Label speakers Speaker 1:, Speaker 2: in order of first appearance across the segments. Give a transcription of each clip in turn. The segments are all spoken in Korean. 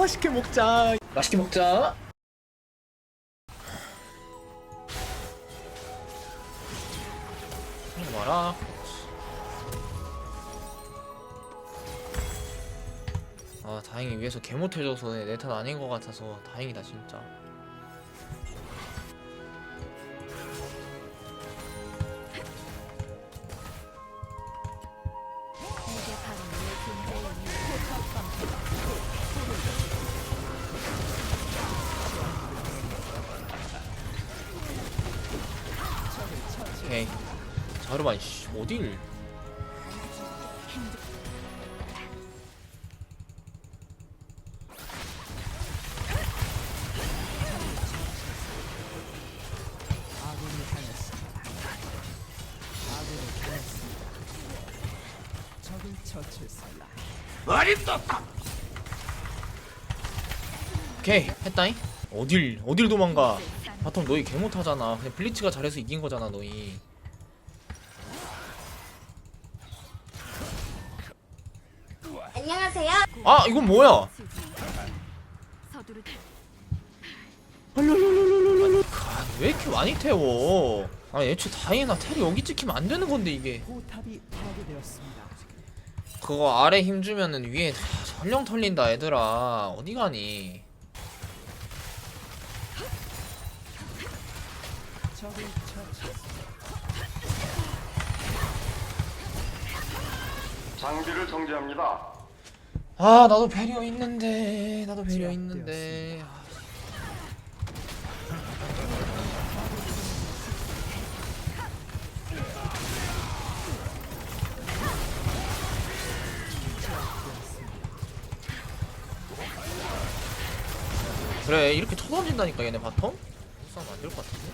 Speaker 1: 맛있게 먹자. 맛있게 먹자. 이거 봐라. 아 다행히 위에서 개 못해줘서 내탓 아닌 것 같아서 다행이다 진짜. 자르반 씨 어딜? 오케이 했다잉. 어딜 어딜 도망가? 바텀 너희 개 못하잖아. 그냥 블리츠가 잘해서 이긴 거잖아 너희.
Speaker 2: 안녕하세요.
Speaker 1: 아 이건 뭐야? 아, 왜 이렇게 많이 태워? 아 애초에 다이애나 텔이 여기 찍히면 안 되는 건데 이게. 그거 아래 힘 주면은 위에 다 전령 털린다 얘들아 어디 가니?
Speaker 3: 장비를 정지합니다.
Speaker 1: 아 나도 배려 있는데 나도 배려 있는데 아, 그래 이렇게 쳐던진다니까 얘네 바텀? 싸움 안될 것 같은데?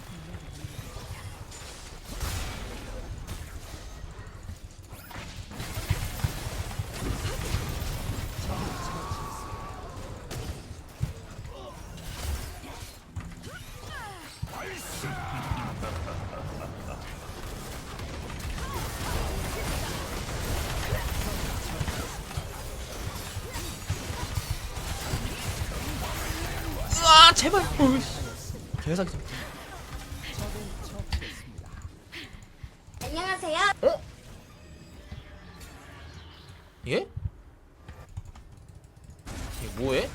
Speaker 1: 제발. 개사기.
Speaker 2: 안녕하세요.
Speaker 1: 어? 예? 이게 뭐해?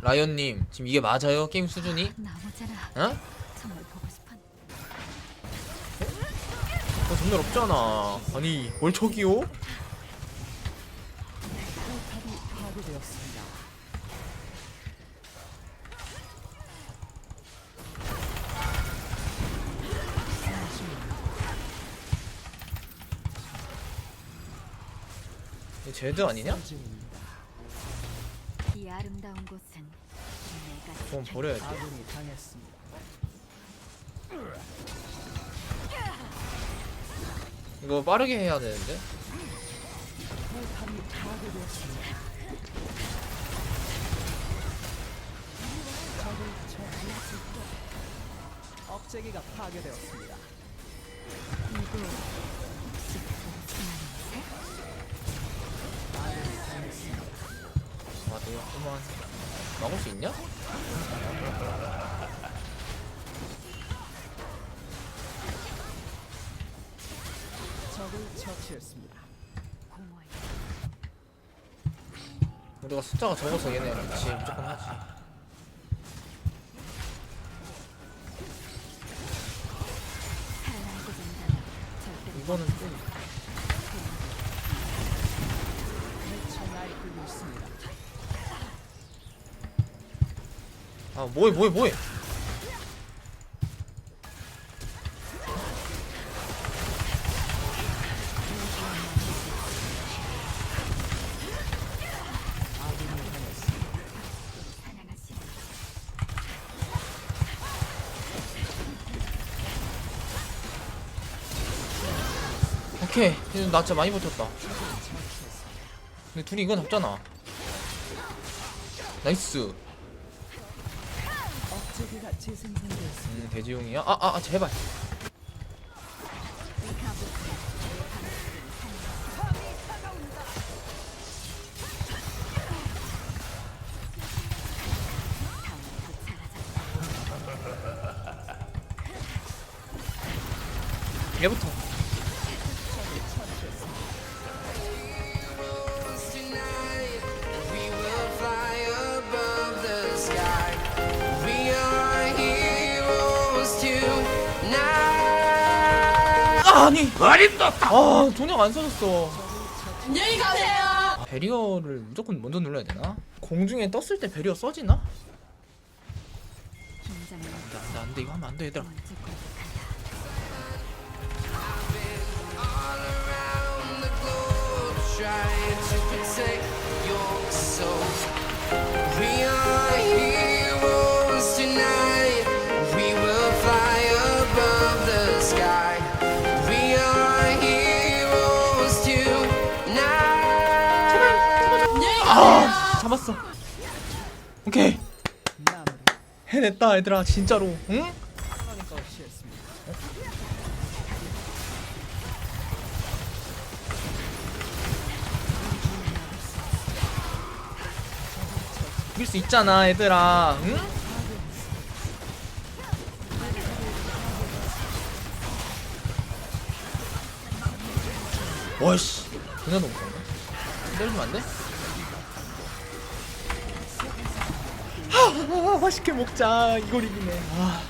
Speaker 1: 라이언님 지금 이게 맞아요? 게임 수준이?
Speaker 4: 나오잖아.
Speaker 1: 어?
Speaker 4: 정말 보고 싶은
Speaker 1: 어 전멸 없잖아 아니 뭘 저기요? 이거 제드 아니냐?
Speaker 4: 이 아름다운 곳은 내가
Speaker 1: 그건 버려야지
Speaker 5: 아군이 당했습니다.
Speaker 1: 이거 빠르게 해야 되는데
Speaker 5: 억제기가 파괴되었습니다. 아
Speaker 1: 내가 그만 막을 수 있냐?
Speaker 5: 적을 처치했습니다.
Speaker 1: 우리가 숫자가 적어서 얘네 같이 무조건 하지 이거는 좀. 아 뭐해 뭐해 뭐해 오케이. 나 진짜 많이 버텼다. 근데 둘이 이건 잡잖아. 나이스. 음 돼지용이야? 아아 아, 제발. 얘부터. 아니 아 존약 안 써졌어 안녕히 가세요 베리어를 무조건 먼저 눌러야 되나? 공중에 떴을 때 베리어 써지나? 안돼 안돼 안돼 이거 하면 안돼 얘들아
Speaker 4: 공격한다.
Speaker 6: Around the globe, trying to
Speaker 1: 잡았어 오케이. 해냈다 얘들아 진짜로 응? 이길 수 있잖아 얘들아 응? 와씨 그냥 너무 무서운데? 때려주면 안 돼? 아, 맛있게 먹자 이걸 이기네. 아